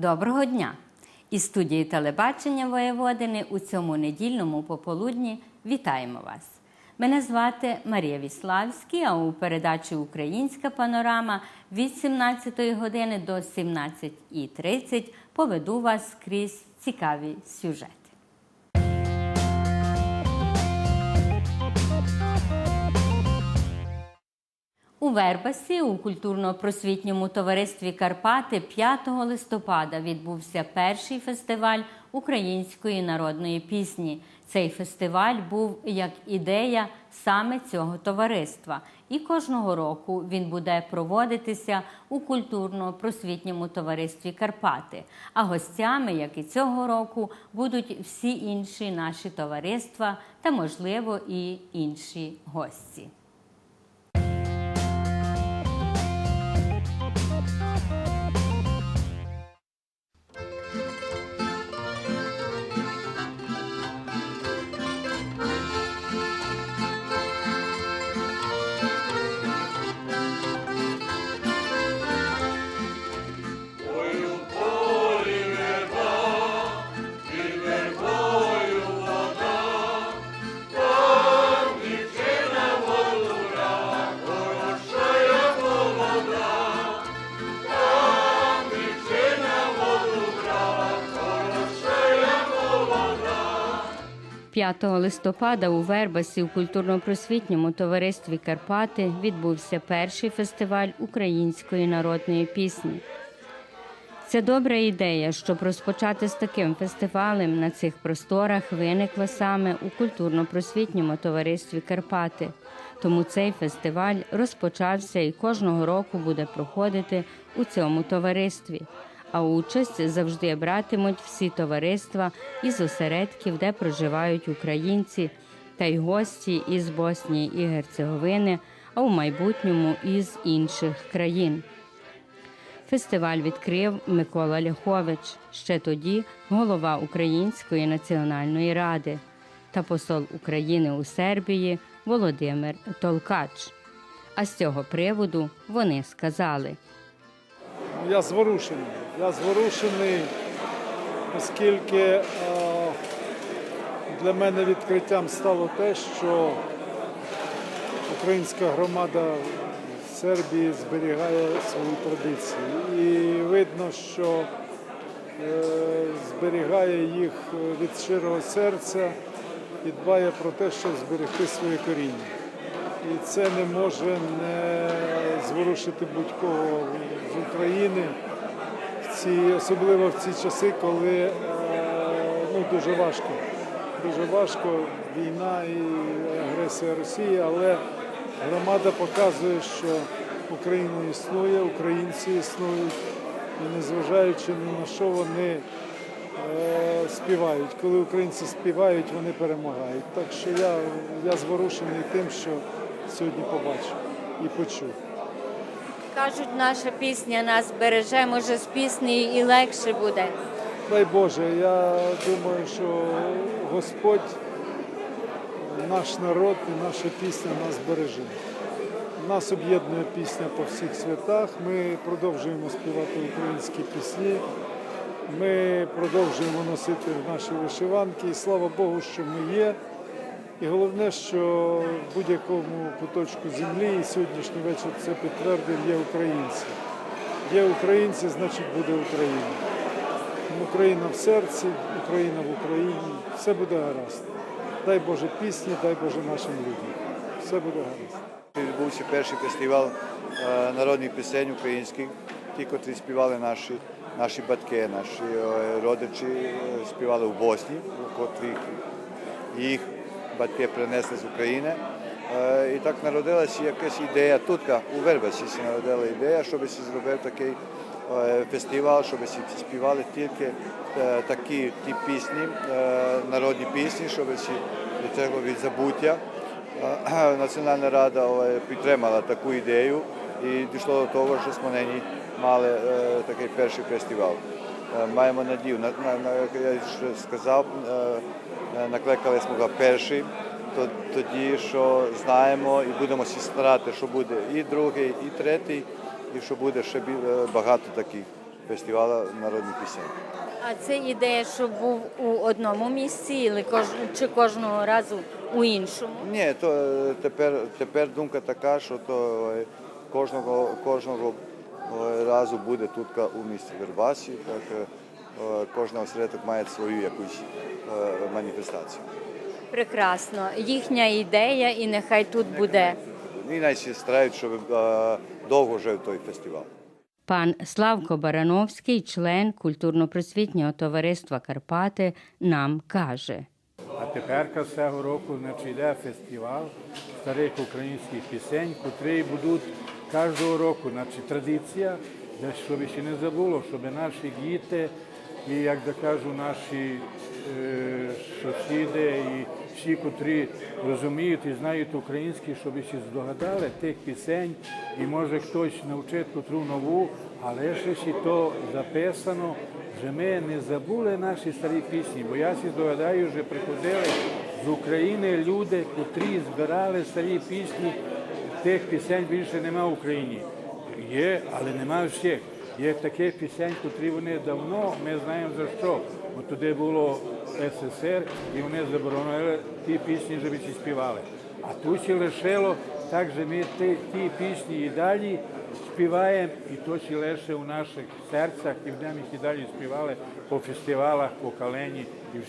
Доброго дня! Із студії телебачення Воєводини у цьому недільному пополудні вітаємо вас. Мене звати Марія Віславський, а у передачі Українська панорама від 17 години до 17.30 поведу вас крізь цікаві сюжети. У Вербасі у культурно-просвітньому товаристві Карпати 5 листопада відбувся перший фестиваль української народної пісні. Цей фестиваль був як ідея саме цього товариства, і кожного року він буде проводитися у культурно-просвітньому товаристві Карпати. А гостями, як і цього року, будуть всі інші наші товариства та, можливо, і інші гості. – 5 листопада у Вербасі у культурно-просвітньому товаристві Карпати відбувся перший фестиваль української народної пісні. Це добра ідея, щоб розпочати з таким фестивалем на цих просторах, виникла саме у культурно-просвітньому товаристві Карпати. Тому цей фестиваль розпочався і кожного року буде проходити у цьому товаристві. А участь завжди братимуть всі товариства із осередків, де проживають українці та й гості із Боснії і Герцеговини, а у майбутньому із інших країн. Фестиваль відкрив Микола Ляхович, ще тоді голова Української національної ради та посол України у Сербії Володимир Толкач. А з цього приводу вони сказали. Я зворушений. Я зворушений, оскільки е, для мене відкриттям стало те, що українська громада в Сербії зберігає свої традиції. І видно, що е, зберігає їх від щирого серця і дбає про те, щоб зберегти своє коріння. І це не може не зворушити будь-кого з України, ці, особливо в ці часи, коли е, ну, дуже важко. Дуже важко війна і агресія Росії, але громада показує, що Україна існує, українці існують, і незважаючи ні на що вони е, співають. Коли українці співають, вони перемагають. Так що я, я зворушений тим, що сьогодні побачив і почув. Кажуть, наша пісня нас береже, може з піснею і легше буде. Дай Боже, я думаю, що Господь, наш народ і наша пісня нас береже. Нас об'єднує пісня по всіх святах. Ми продовжуємо співати українські пісні. Ми продовжуємо носити наші вишиванки. І слава Богу, що ми є. І головне, що в будь-якому куточку землі і сьогоднішній вечір це підтвердив, є українці. Є українці, значить буде Україна. Україна в серці, Україна в Україні. Все буде гаразд. Дай Боже пісні, дай Боже нашим людям. Все буде гаразд. Відбувся перший фестиваль е, народних пісень українських, ті, котрі співали наші, наші батьки, наші е, родичі е, співали в Босні, котрі їх батьки принесли з України. Е, І так народилася якась ідея тут, у Вербасі народила ідея, щоб зробив такий е, фестиваль, щоб співали тільки е, такі ті пісні, народні пісні, щоб від цього від забуття. Національна рада підтримала таку ідею і дійшло до того, що ми нині мали такий перший фестиваль. Маємо надію, на, на, на як я вже сказав, накликали ми перший, то, тоді що знаємо і будемо всі старати, що буде і другий, і третій, і що буде ще е, багато таких. фестивала народних пісень. А це ідея, щоб був у одному місці или кож- чи кожного разу у іншому? Ні, то е, тепер, тепер думка така, що то е, кожного, кожного е, разу буде тут у місті Вербасі, так е, е, кожен осередок має свою якусь е, маніфестацію. Прекрасно. Їхня ідея, і нехай тут буде. І найсі старають, щоб е, довго жив той фестиваль. Пан Славко Барановський, член культурно-просвітнього товариства Карпати, нам каже. А тепер цього року значить, йде фестиваль старих українських пісень, котрі будуть кожного року. Значить, традиція, щоб ще не забуло, щоб наші діти і, як да кажу, наші е, сусіди і всі, котрі розуміють і знають український, щоб ще здогадали тих пісень, і може хтось навчить котру нову, але ще ще то записано, що ми не забули наші старі пісні, бо я всі здогадаю, що приходили з України люди, котрі збирали старі пісні. Тих пісень більше нема в Україні. Є, але нема всіх. Є таких пісень, котрі вони давно, ми знаємо за що. Бо туди було СССР, і вони заборонили ті пісні, щоб всі співали. А тут ще лишило так, що ми ті, ті пісні і далі співаємо, і то ще лише у наших серцях, і будемо їх і далі співали по фестивалах, по калені і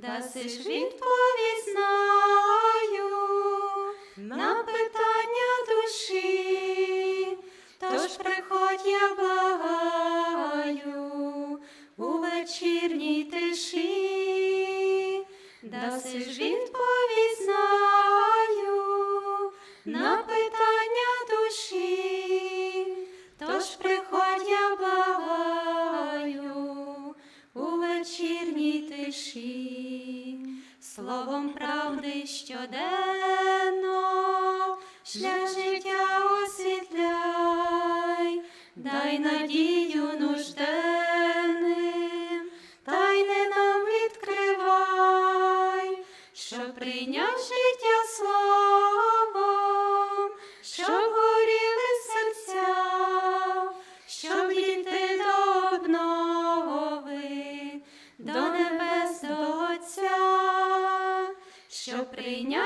даси ж відповість знаю на питання душі, тож приходь я благаю у вечірній тиші, даси ж відповість Yashoda. прийняв.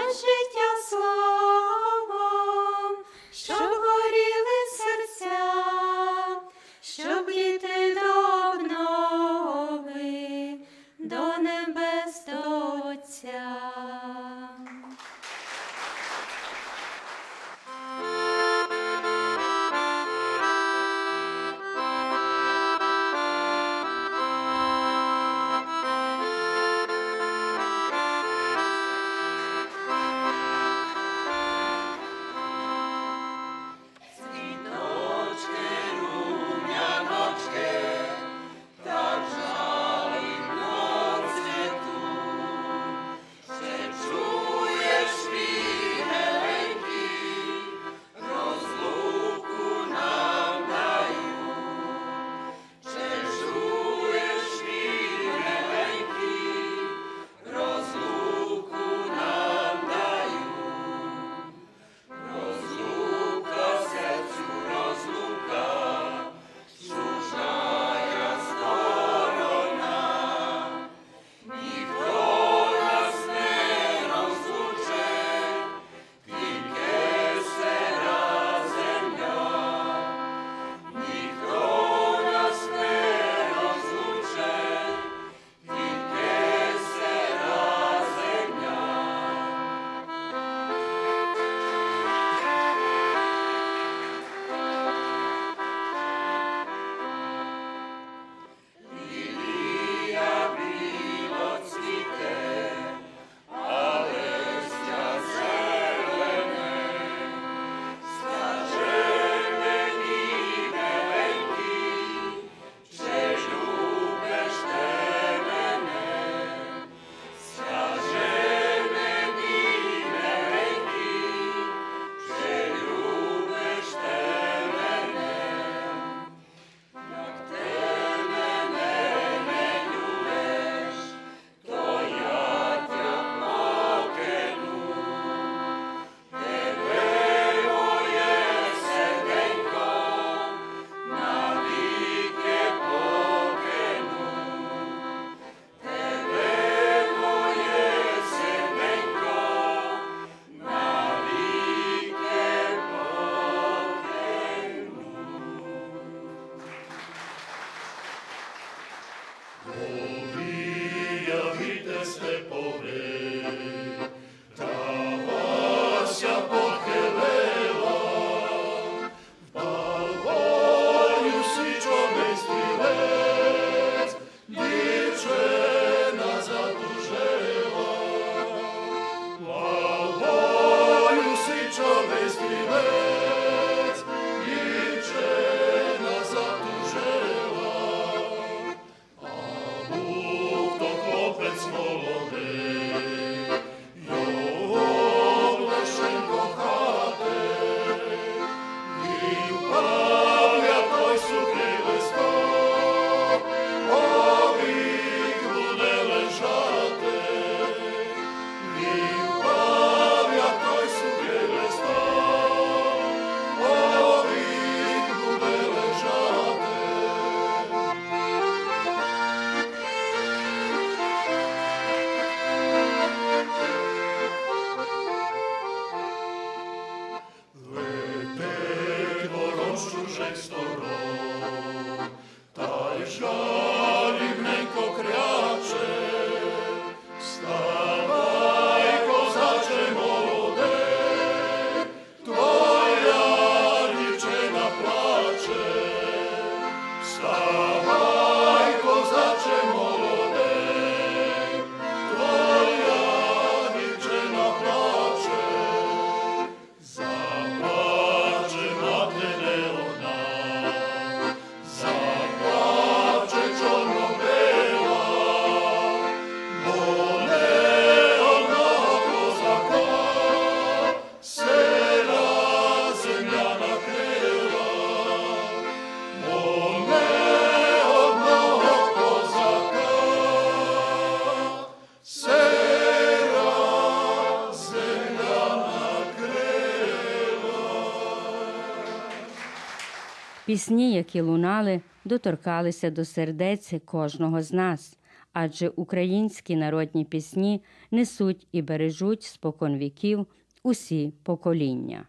Пісні, які лунали, доторкалися до сердець кожного з нас, адже українські народні пісні несуть і бережуть спокон віків усі покоління.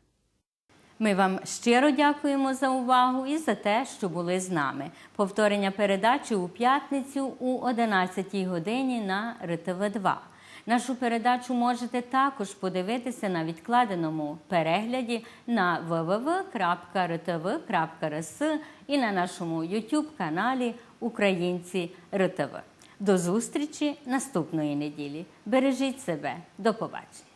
Ми вам щиро дякуємо за увагу і за те, що були з нами. Повторення передачі у п'ятницю у 11 годині на РТВ 2 Нашу передачу можете також подивитися на відкладеному перегляді на www.rtv.rs і на нашому YouTube каналі Українці РТВ. До зустрічі наступної неділі. Бережіть себе. До побачення.